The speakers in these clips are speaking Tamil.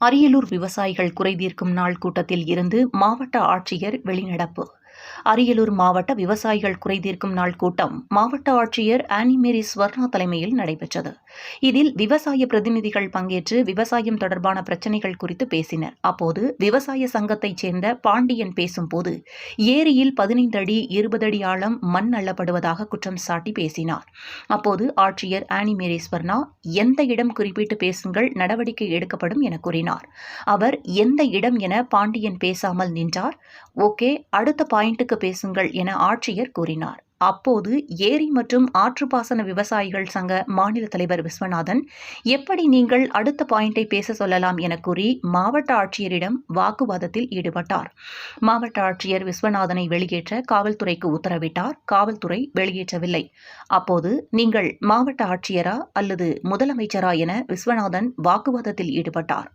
அரியலூர் விவசாயிகள் குறைதீர்க்கும் நாள் கூட்டத்தில் இருந்து மாவட்ட ஆட்சியர் வெளிநடப்பு. அரியலூர் மாவட்ட விவசாயிகள் குறைதீர்க்கும் நாள் கூட்டம் மாவட்ட ஆட்சியர் ஆனிமேரி ஸ்வர்ணா தலைமையில் நடைபெற்றது. இதில் விவசாய பிரதிநிதிகள் பங்கேற்று விவசாயம் தொடர்பான பிரச்சினைகள் குறித்து பேசினர். அப்போது விவசாய சங்கத்தைச் சேர்ந்த பாண்டியன் பேசும்போது ஏரியில் பதினைந்து அடி இருபது அடி ஆழம் மண் அள்ளப்படுவதாக குற்றம் சாட்டி பேசினார். அப்போது ஆட்சியர் ஆனிமேரி ஸ்வர்ணா எந்த இடம் குறிப்பிட்டு பேசுங்கள் நடவடிக்கை எடுக்கப்படும் என கூறினார். அவர் எந்த இடம் என பாண்டியன் பேசாமல் நின்றார். ஓகே அடுத்த பாயிண்ட்டுக்கு பேசுங்கள் என ஆட்சியர் கூறினார். அப்போது ஏரி மற்றும் ஆற்றுப்பாசன விவசாயிகள் சங்க மாநில தலைவர் விஸ்வநாதன் எப்படி நீங்கள் அடுத்த பாயிண்டை பேச சொல்லலாம் என கூறி மாவட்ட ஆட்சியரிடம் வாக்குவாதத்தில் ஈடுபட்டார். மாவட்ட ஆட்சியர் விஸ்வநாதனை வெளியேற்ற காவல்துறைக்கு உத்தரவிட்டார். காவல்துறை வெளியேற்றவில்லை. அப்போது நீங்கள் மாவட்ட ஆட்சியரா அல்லது முதலமைச்சரா என விஸ்வநாதன் வாக்குவாதத்தில் ஈடுபட்டார்.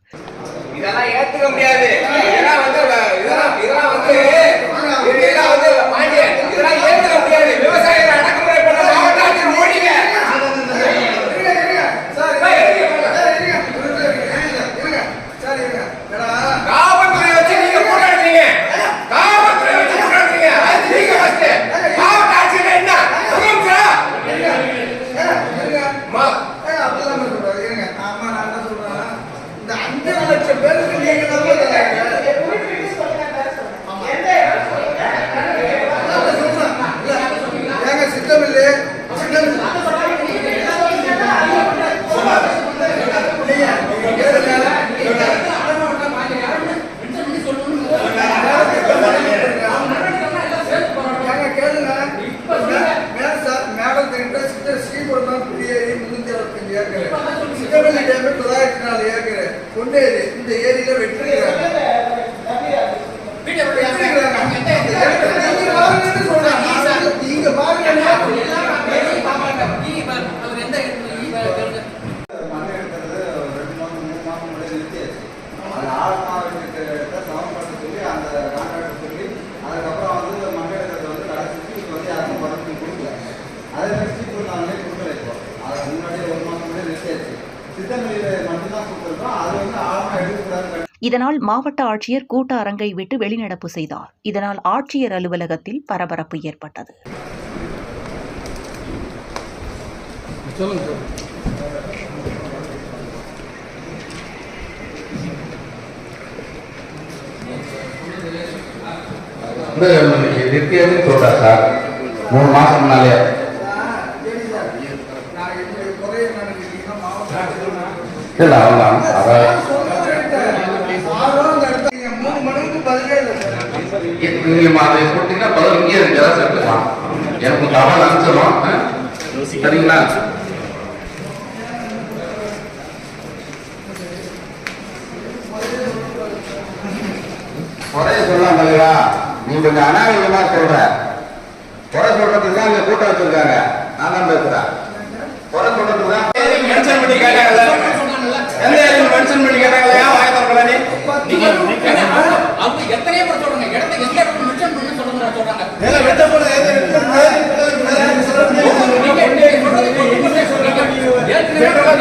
டேம் தொள்ளாயிரத்தி நாலு ஏக்கர் பொன்னேரி இந்த ஏரியில வெட்டிருக்கிறாங்க. இதனால் மாவட்ட ஆட்சியர் கூட்ட அரங்கை விட்டு வெளிநடப்பு செய்தார். இதனால் ஆட்சியர் அலுவலகத்தில் பரபரப்பு ஏற்பட்டது. மூணு மாசம் முன்னாலே இல்லை நீங்கள் அதை போட்டீங்கன்னா பதில் இங்கே இருக்கு ஏதாவது எடுத்துக்கலாம். எனக்கு தகவல் அனுப்பிச்சிடும் ஆ? சரிங்களா? குறைய சொல்லலாம் தலைவா நீ கொஞ்சம் அநாகரிகமா சொல்ற. குறை சொல்றதுக்கு தான் இங்க கூட்டம் வச்சிருக்காங்க. நான் தான் பேசுறேன். குறை சொல்றதுக்கு தான் மென்ஷன் பண்ணி கேட்டாங்கல்ல எந்த மென்ஷன் பண்ணி கேட்டாங்கல்ல ஏன் வாய திறக்கல நீ Pero la